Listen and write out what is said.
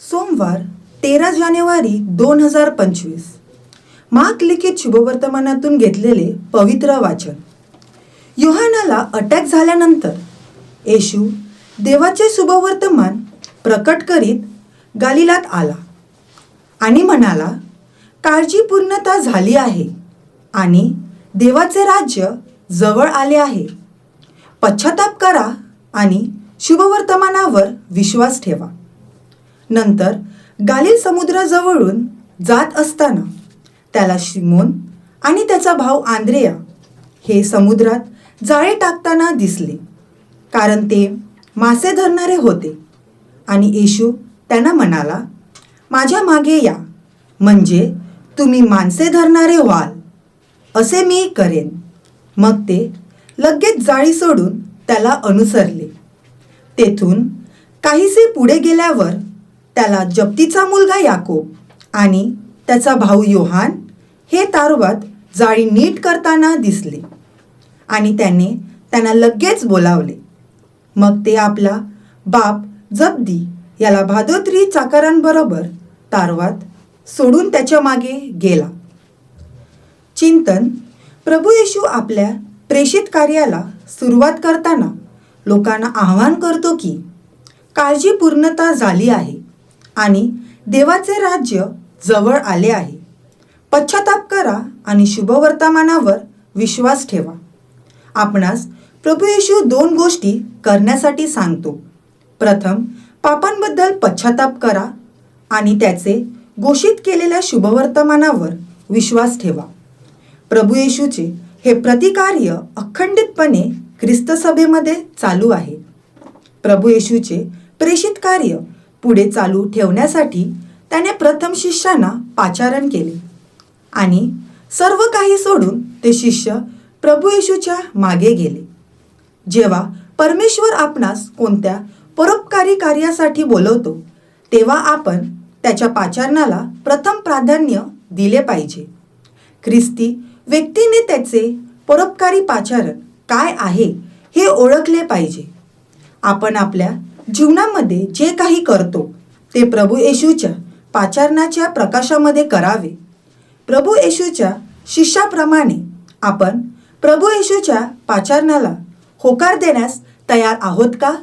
सोमवार तेरा जानेवारी दोन हजार पंचवीस. माक लिखित शुभवर्तमानातून घेतलेले पवित्र वाचन. योहानाला अटॅक झाल्यानंतर येशू देवाचे शुभवर्तमान प्रकट करीत गालिलात आला आणि म्हणाला काळजी पूर्णता झाली आहे आणि देवाचे राज्य जवळ आले आहे. पश्चाताप करा आणि शुभवर्तमानावर विश्वास ठेवा. नंतर गालिल समुद्राजवळून जात असताना त्याला शिमोन आणि त्याचा भाऊ आंद्रेया हे समुद्रात जाळे टाकताना दिसले. कारण ते मासे धरणारे होते. आणि येशू त्यांना म्हणाला माझ्या मागे या. म्हणजे तुम्ही माणसे धरणारे व्हाल. असे मी करेन. मग ते लगेच जाळी सोडून त्याला अनुसरले. तेथून काहीसे पुढे गेल्यावर त्याला जप्तीचा मुलगा याकोब आणि त्याचा भाऊ योहान हे तारवात जाळी नीट करताना दिसले. आणि त्याने त्यांना लगेच बोलावले. मग ते आपला बाप जब्दी याला भादोत्री चाकरांबरोबर तारवात सोडून त्याच्यामागे गेला. चिंतन प्रभू येशू आपल्या प्रेषित कार्याला सुरुवात करताना लोकांना आवाहन करतो की काळजी पूर्णता झाली आहे. आणि देवाचे राज्य जवळ आले आहे. पश्चाताप करा आणि शुभवर्तमानावर विश्वास ठेवा. आपणास प्रभू येशू दोन गोष्टी करण्यासाठी सांगतो. प्रथम पापांबद्दल पश्चाताप करा आणि त्याचे घोषित केलेल्या शुभवर्तमानावर विश्वास ठेवा. प्रभू येशूचे हे प्रतिकार्य अखंडितपणे ख्रिस्त सभेमध्ये चालू आहे. प्रभू येशूचे प्रेषित कार्य पुढे चालू ठेवण्यासाठी त्याने प्रथम शिष्यांना पाचारण केले. आणि सर्व काही सोडून ते शिष्य प्रभू येशूच्या मागे गेले. जेव्हा परमेश्वर आपणास कोणत्या परोपकारी कार्यासाठी बोलवतो तेव्हा आपण त्याच्या पाचारणाला प्रथम प्राधान्य दिले पाहिजे. ख्रिस्ती व्यक्तीने त्याचे परोपकारी पाचारण काय आहे हे ओळखले पाहिजे. आपण आपल्या जीवनामध्ये जे काही करतो ते प्रभू येशूच्या पाचारणाच्या प्रकाशामध्ये करावे. प्रभू येशूच्या शिष्याप्रमाणे आपण प्रभू येशूच्या पाचारणाला होकार देण्यास तयार आहोत का?